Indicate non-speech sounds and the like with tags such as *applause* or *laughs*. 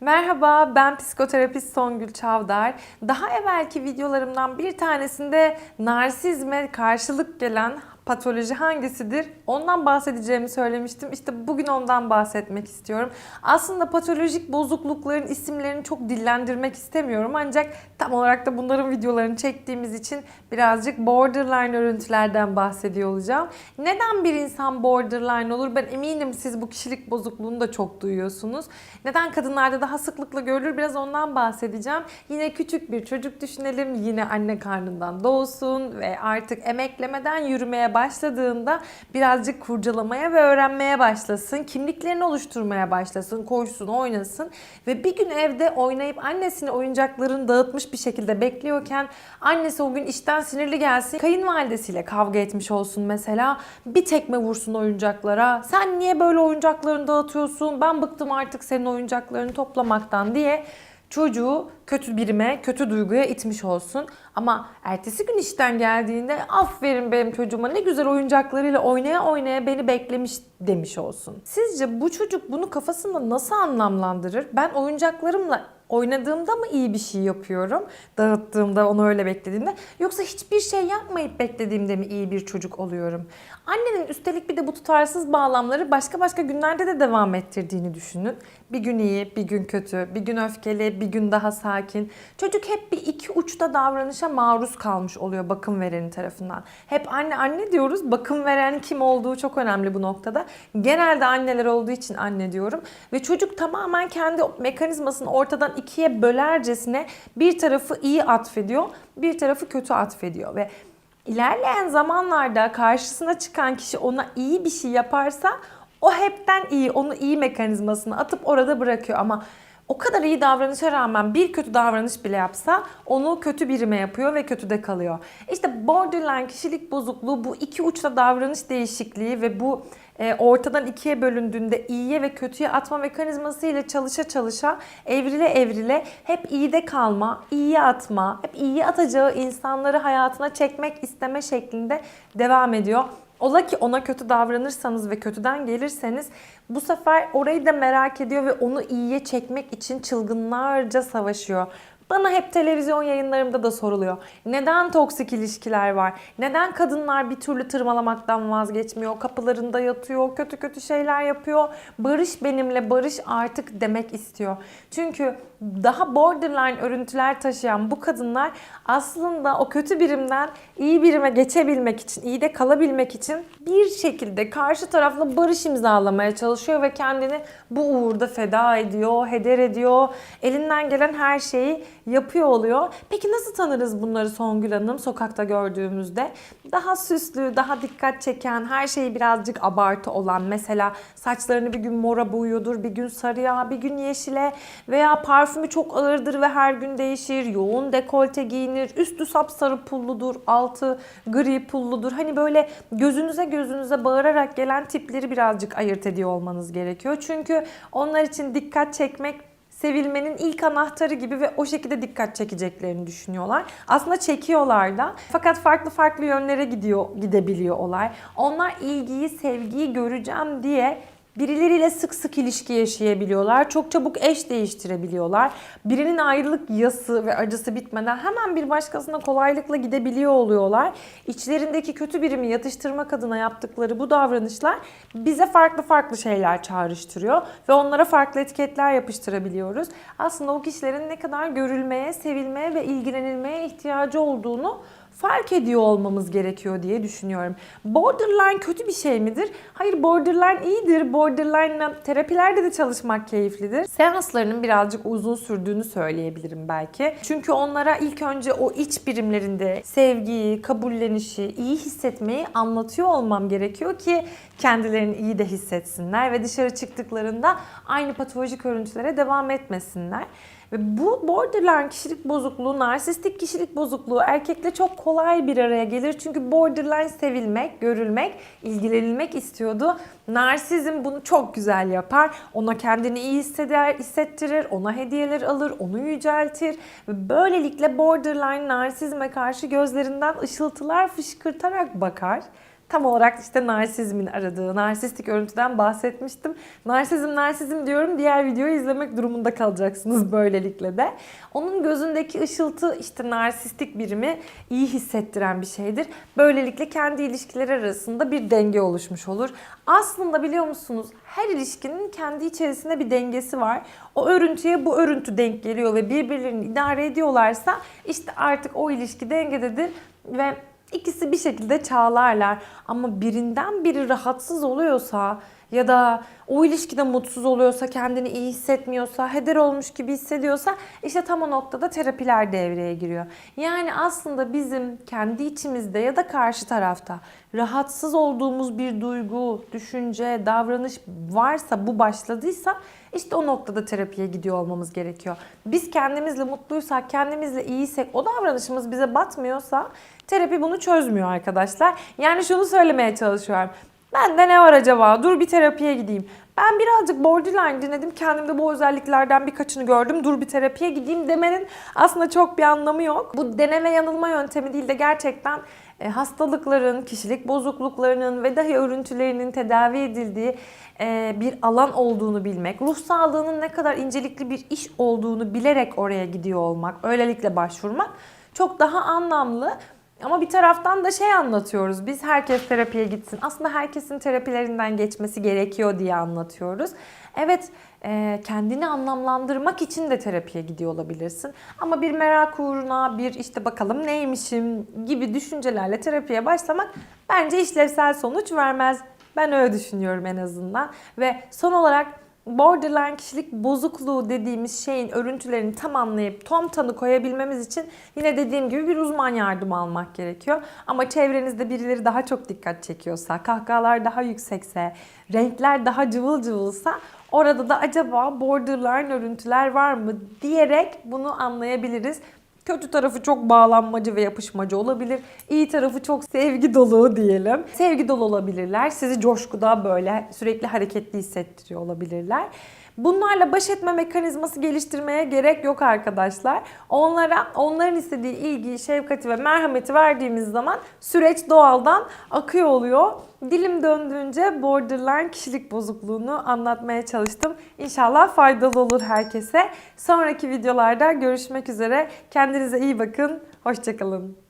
Merhaba, ben psikoterapist Songül Çavdar. Daha evvelki videolarımdan bir tanesinde narsizme karşılık gelen patoloji hangisidir? Ondan bahsedeceğimi söylemiştim. İşte bugün ondan bahsetmek istiyorum. Aslında patolojik bozuklukların isimlerini çok dillendirmek istemiyorum. Ancak tam olarak da bunların videolarını çektiğimiz için birazcık borderline örüntülerden bahsediyor olacağım. Neden bir insan borderline olur? Ben eminim siz bu kişilik bozukluğunu da çok duyuyorsunuz. Neden kadınlarda daha sıklıkla görülür? Biraz ondan bahsedeceğim. Yine küçük bir çocuk düşünelim. Yine anne karnından doğsun ve artık emeklemeden yürümeye başladığında birazcık kurcalamaya ve öğrenmeye başlasın. Kimliklerini oluşturmaya başlasın. Koşsun, oynasın. Ve bir gün evde oynayıp annesine oyuncaklarını dağıtmış bir şekilde bekliyorken annesi o gün işten sinirli gelsin. Kayınvalidesiyle kavga etmiş olsun mesela. Bir tekme vursun oyuncaklara. Sen niye böyle oyuncaklarını dağıtıyorsun? Ben bıktım artık senin oyuncaklarını toplamaktan diye çocuğu kötü birime, kötü duyguya itmiş olsun. Ama ertesi gün işten geldiğinde aferin benim çocuğuma ne güzel oyuncaklarıyla oynaya oynaya beni beklemiş demiş olsun. Sizce bu çocuk bunu kafasında nasıl anlamlandırır? Ben oyuncaklarımla oynadığımda mı iyi bir şey yapıyorum? Dağıttığımda onu öyle beklediğimde yoksa hiçbir şey yapmayıp beklediğimde mi iyi bir çocuk oluyorum? Annenin üstelik bir de bu tutarsız bağlamları başka başka günlerde de devam ettirdiğini düşünün. Bir gün iyi, bir gün kötü, bir gün öfkeli, bir gün daha sakin. Çocuk hep bir iki uçta davranışa maruz kalmış oluyor bakım verenin tarafından. Hep anne anne diyoruz. Bakım veren kim olduğu çok önemli bu noktada. Genelde anneler olduğu için anne diyorum. Ve çocuk tamamen kendi mekanizmasını ortadan ikiye bölercesine bir tarafı iyi atfediyor, bir tarafı kötü atfediyor ve ilerleyen zamanlarda karşısına çıkan kişi ona iyi bir şey yaparsa o hepten iyi, onu iyi mekanizmasına atıp orada bırakıyor ama o kadar iyi davranışa rağmen bir kötü davranış bile yapsa onu kötü birime yapıyor ve kötüde kalıyor. İşte borderline kişilik bozukluğu bu iki uçta davranış değişikliği ve bu ortadan ikiye bölündüğünde iyiye ve kötüye atma mekanizması ile çalışa çalışa evrile evrile hep iyide kalma, iyiye atma, hep iyiye atacağı insanları hayatına çekmek isteme şeklinde devam ediyor. Ola ki ona kötü davranırsanız ve kötüden gelirseniz bu sefer orayı da merak ediyor ve onu iyiye çekmek için çılgınlarca savaşıyor. Bana hep televizyon yayınlarımda da soruluyor. Neden toksik ilişkiler var? Neden kadınlar bir türlü tırmalamaktan vazgeçmiyor? Kapılarında yatıyor, kötü kötü şeyler yapıyor. Barış benimle, barış artık demek istiyor. Çünkü daha borderline örüntüler taşıyan bu kadınlar aslında o kötü birimden iyi birime geçebilmek için, iyi de kalabilmek için bir şekilde karşı tarafla barış imzalamaya çalışıyor ve kendini bu uğurda feda ediyor, heder ediyor. Elinden gelen her şeyi yapıyor oluyor. Peki nasıl tanırız bunları Songül Hanım sokakta gördüğümüzde? Daha süslü, daha dikkat çeken, her şeyi birazcık abartı olan mesela saçlarını bir gün mora boyuyordur, bir gün sarıya, bir gün yeşile veya parfümü çok ağırdır ve her gün değişir. Yoğun dekolte giyinir, üstü sapsarı pulludur, altı gri pulludur. Hani böyle gözünüze gözünüze bağırarak gelen tipleri birazcık ayırt ediyor olmanız gerekiyor. Çünkü onlar için dikkat çekmek sevilmenin ilk anahtarı gibi ve o şekilde dikkat çekeceklerini düşünüyorlar. Aslında çekiyorlar da. Fakat farklı farklı yönlere gidiyor gidebiliyor olay. Onlar ilgiyi, sevgiyi göreceğim diye birileriyle sık sık ilişki yaşayabiliyorlar. Çok çabuk eş değiştirebiliyorlar. Birinin ayrılık yası ve acısı bitmeden hemen bir başkasına kolaylıkla gidebiliyor oluyorlar. İçlerindeki kötü birimi yatıştırmak adına yaptıkları bu davranışlar bize farklı farklı şeyler çağrıştırıyor ve onlara farklı etiketler yapıştırabiliyoruz. Aslında o kişilerin ne kadar görülmeye, sevilmeye ve ilgilenilmeye ihtiyacı olduğunu fark ediyor olmamız gerekiyor diye düşünüyorum. Borderline kötü bir şey midir? Hayır borderline iyidir. Borderline terapilerde de çalışmak keyiflidir. Seanslarının birazcık uzun sürdüğünü söyleyebilirim belki. Çünkü onlara ilk önce o iç birimlerinde sevgiyi, kabullenişi, iyi hissetmeyi anlatıyor olmam gerekiyor ki kendilerini iyi de hissetsinler ve dışarı çıktıklarında aynı patolojik örüntülere devam etmesinler. Ve bu borderline kişilik bozukluğu, narsistik kişilik bozukluğu erkekle çok kolay bir araya gelir. Çünkü borderline sevilmek, görülmek, ilgilenilmek istiyordu. Narsizm bunu çok güzel yapar. Ona kendini iyi hisseder, hissettirir, ona hediyeler alır, onu yüceltir. Ve böylelikle borderline narsizme karşı gözlerinden ışıltılar fışkırtarak bakar. Tam olarak işte narsizmin aradığı, narsistik örüntüden bahsetmiştim. Narsizm, narsizm diyorum. Diğer videoyu izlemek durumunda kalacaksınız *laughs* böylelikle de. Onun gözündeki ışıltı işte narsistik birimi iyi hissettiren bir şeydir. Böylelikle kendi ilişkileri arasında bir denge oluşmuş olur. Aslında biliyor musunuz her ilişkinin kendi içerisinde bir dengesi var. O örüntüye bu örüntü denk geliyor ve birbirlerini idare ediyorlarsa işte artık o ilişki dengededir ve ikisi bir şekilde çağlarlar. Ama birinden biri rahatsız oluyorsa ya da o ilişkide mutsuz oluyorsa, kendini iyi hissetmiyorsa, heder olmuş gibi hissediyorsa işte tam o noktada terapiler devreye giriyor. Yani aslında bizim kendi içimizde ya da karşı tarafta rahatsız olduğumuz bir duygu, düşünce, davranış varsa, bu başladıysa işte o noktada terapiye gidiyor olmamız gerekiyor. Biz kendimizle mutluysak, kendimizle iyiysek, o davranışımız bize batmıyorsa terapi bunu çözmüyor arkadaşlar. Yani şunu söylemeye çalışıyorum. Bende ne var acaba? Dur bir terapiye gideyim. Ben birazcık borderline dinledim. Kendimde bu özelliklerden birkaçını gördüm. Dur bir terapiye gideyim demenin aslında çok bir anlamı yok. Bu deneme yanılma yöntemi değil de gerçekten e, hastalıkların, kişilik bozukluklarının ve dahi örüntülerinin tedavi edildiği e, bir alan olduğunu bilmek, ruh sağlığının ne kadar incelikli bir iş olduğunu bilerek oraya gidiyor olmak, öylelikle başvurmak çok daha anlamlı. Ama bir taraftan da şey anlatıyoruz. Biz herkes terapiye gitsin. Aslında herkesin terapilerinden geçmesi gerekiyor diye anlatıyoruz. Evet e, kendini anlamlandırmak için de terapiye gidiyor olabilirsin. Ama bir merak uğruna bir işte bakalım neymişim gibi düşüncelerle terapiye başlamak bence işlevsel sonuç vermez. Ben öyle düşünüyorum en azından. Ve son olarak borderline kişilik bozukluğu dediğimiz şeyin örüntülerini tam anlayıp tam tanı koyabilmemiz için yine dediğim gibi bir uzman yardımı almak gerekiyor. Ama çevrenizde birileri daha çok dikkat çekiyorsa, kahkahalar daha yüksekse, renkler daha cıvıl cıvılsa orada da acaba borderline örüntüler var mı diyerek bunu anlayabiliriz. Kötü tarafı çok bağlanmacı ve yapışmacı olabilir. İyi tarafı çok sevgi dolu diyelim. Sevgi dolu olabilirler. Sizi coşkuda böyle sürekli hareketli hissettiriyor olabilirler. Bunlarla baş etme mekanizması geliştirmeye gerek yok arkadaşlar. Onlara onların istediği ilgiyi, şefkati ve merhameti verdiğimiz zaman süreç doğaldan akıyor oluyor. Dilim döndüğünce borderline kişilik bozukluğunu anlatmaya çalıştım. İnşallah faydalı olur herkese. Sonraki videolarda görüşmek üzere. Kendinize iyi bakın. Hoşçakalın.